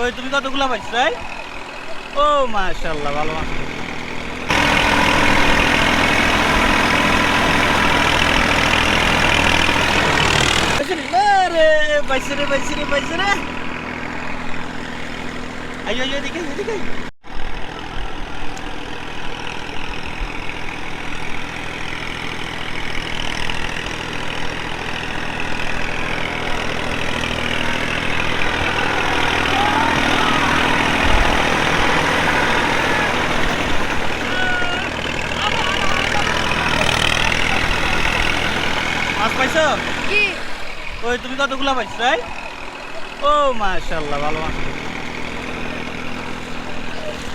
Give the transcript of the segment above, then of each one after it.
ওই তুমি কতগুলো পাইছো তাই? ও মাশাল্লাহ ভালো মাছ পাইছে রে পাইছে রে পাইছে রে আইয়ো আইয়ো দেখে এদিকে পাইছো? কি? ওই তুমি কতগুলা পাইছো তাই ও মাশাল্লাহ ভালো মাছ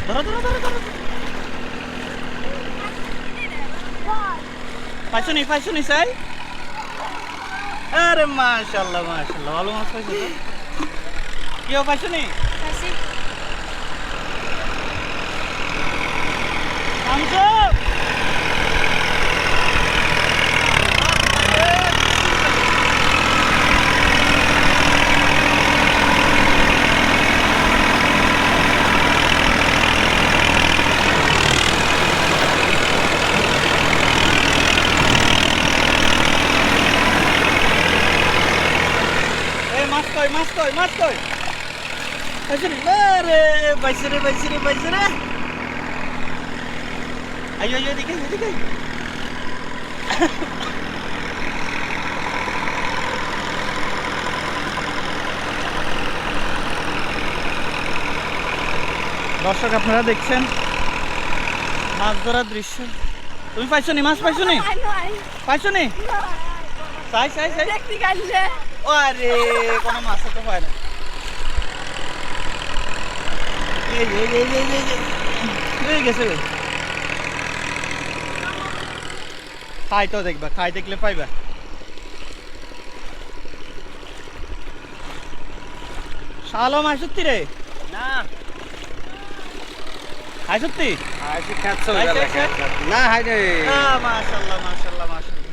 ধরো ধরো ধরো ধরো। পাইছো নি পাইছো নি সাই আরে মাশাল্লাহ মাশাল্লাহ ভালো মাছ পাইছো তো? কেউ পাইছো নি? কাশি আনছো এই মাছ কই মাছ কই মাছ কই আরে পাইছে রে পাইছে রে রে। আইয়ো এদিকে এদিকে দর্শক আপনারা দেখছেন মাছ ধরার দৃশ্য। তুমি পাইছো নি? মাছ পাইছো নি? পাইছো নি? চাই চাই চাই। আরে কোনো মাছ তো পায় না। এই এই এই এই এই এই। গেছে খাই তো দেখবা খাই দেখলে পাইবা। শালো মাছ সত্যি রে? না। হাই সত্যি? খাই, খাই। না হাই রে। মাশাল্লাহ মাশাল্লাহ মাশাল্লাহ।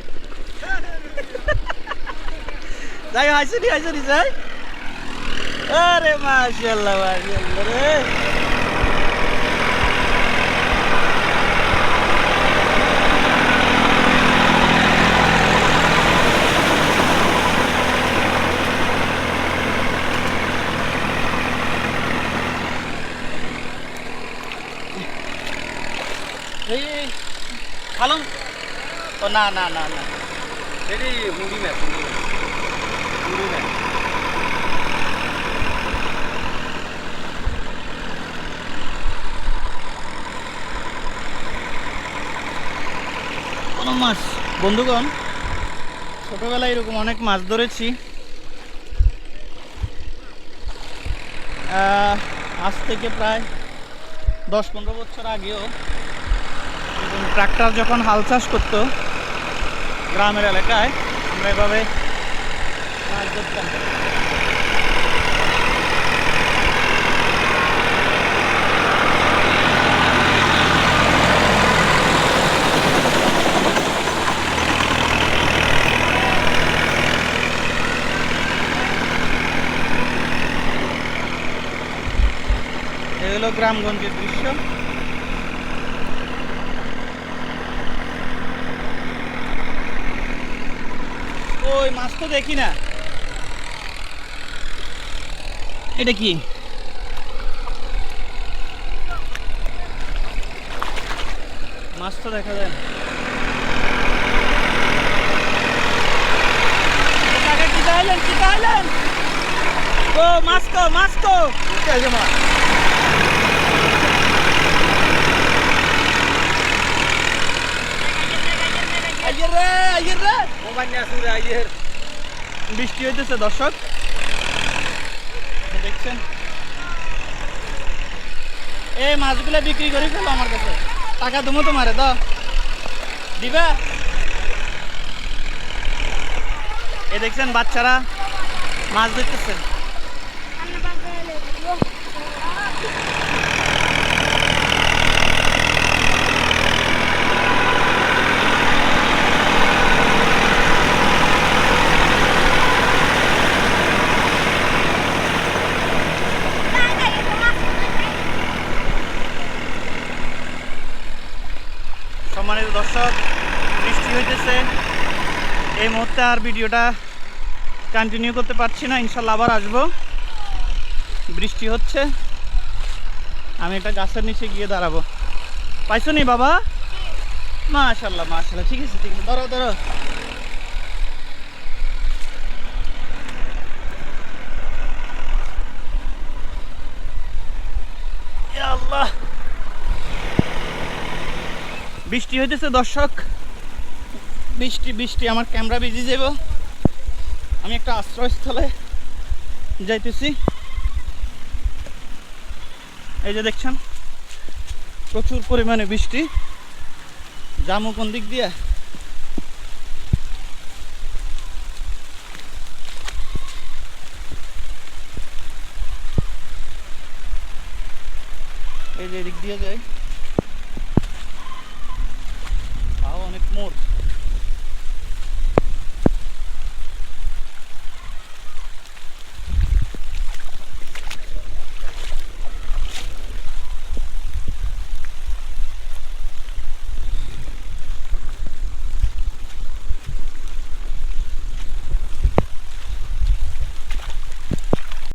যাই হাসি নি হাসি নি যাই আরে মাশাল্লাহ মাশাল্লাহ রে এই এই, খালম ও না না না না এটি মুড়ি ম্যাচ কোনো মাছ? বন্ধুগণ, ছোটবেলায় এরকম অনেক মাছ ধরেছি। আজ থেকে প্রায় দশ পনেরো বছর আগেও ট্রাক্টর যখন হাল চাষ করতো গ্রামের এলাকায়, আমরা এভাবে মাছ হলো গ্রামগঞ্জের দৃশ্য। ওই মাছ তো দেখি না। এটা কি? মাছ তো দেখা যায় না। কি কি মাছ তো মাছ তো এই আইয়ের রে আইয়ের রে। বৃষ্টি হইতেছে দর্শক। দেখছেন? এই মাছগুলো বিক্রি করে ফেলো আমার কাছে। টাকা তুমি তোমারে, দ। দিবা? এ দেখছেন বাচ্চারা মাছ ধরতেছে। বাজারে দর্শক, বৃষ্টি হইতেছে। এই মুহূর্তে আর ভিডিওটা কন্টিনিউ করতে পারছি না, ইনশাল্লাহ আবার আসব। বৃষ্টি হচ্ছে। আমি একটা গাছের নিচে গিয়ে দাঁড়াবো। পাইছো নি বাবা? মাশাল্লাহ মাশাল্লাহ। ঠিক আছে ঠিক আছে। ধরো ধরো। বৃষ্টি হইতেছে, দর্শক। বৃষ্টি বৃষ্টি, আমার ক্যামেরা ভিজে যাব আমি একটা আশ্রয়স্থলে যাইতেছি। এই যে দেখছেন, প্রচুর পরিমাণে বৃষ্টি। জামু কোন দিক দিয়ে। এই যে দিক দিয়ে যায়